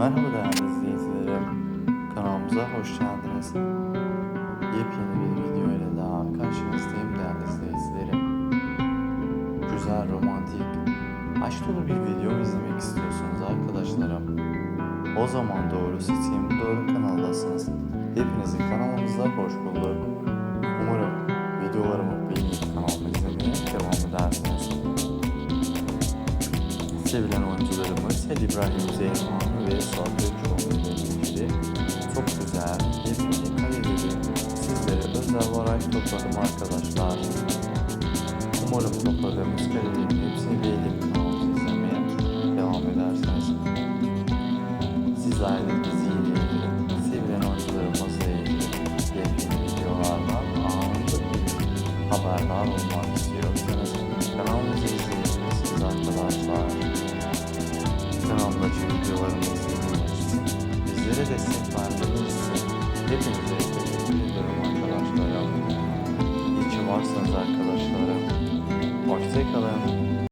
Merhaba değerli izleyicilerim. Kanalımıza hoş geldiniz. Yepyeni bir video ile daha karşınızdayım değerli izleyicilerim. Güzel, romantik, aşk dolu bir video izlemek istiyorsanız arkadaşlarım. O zaman doğru seçim, doğru kanaldasınız. Hepinizi kanalımıza hoş bulduk. Umarım videolarımı beğenip kanalımı izlemeye devam edersiniz. Sevilen oyuncularımız Halil İbrahim Zeyman ve Suat Ökçoğlu ile çok güzel yepyeni kareleri sizlere özel olarak topladım arkadaşlar. Umarım topladığımız karelerin hepsini beğenip kanalımızı izlemeye devam edersiniz. Sizler de diziyle ilgili, sevilen oyuncularımızla ilgili yepyeni videolardan anında bir haberdar olmak istiyorsanız kanalımızı hepinize teşekkür ederim arkadaşlarım. İyi ki varsınız arkadaşlarım.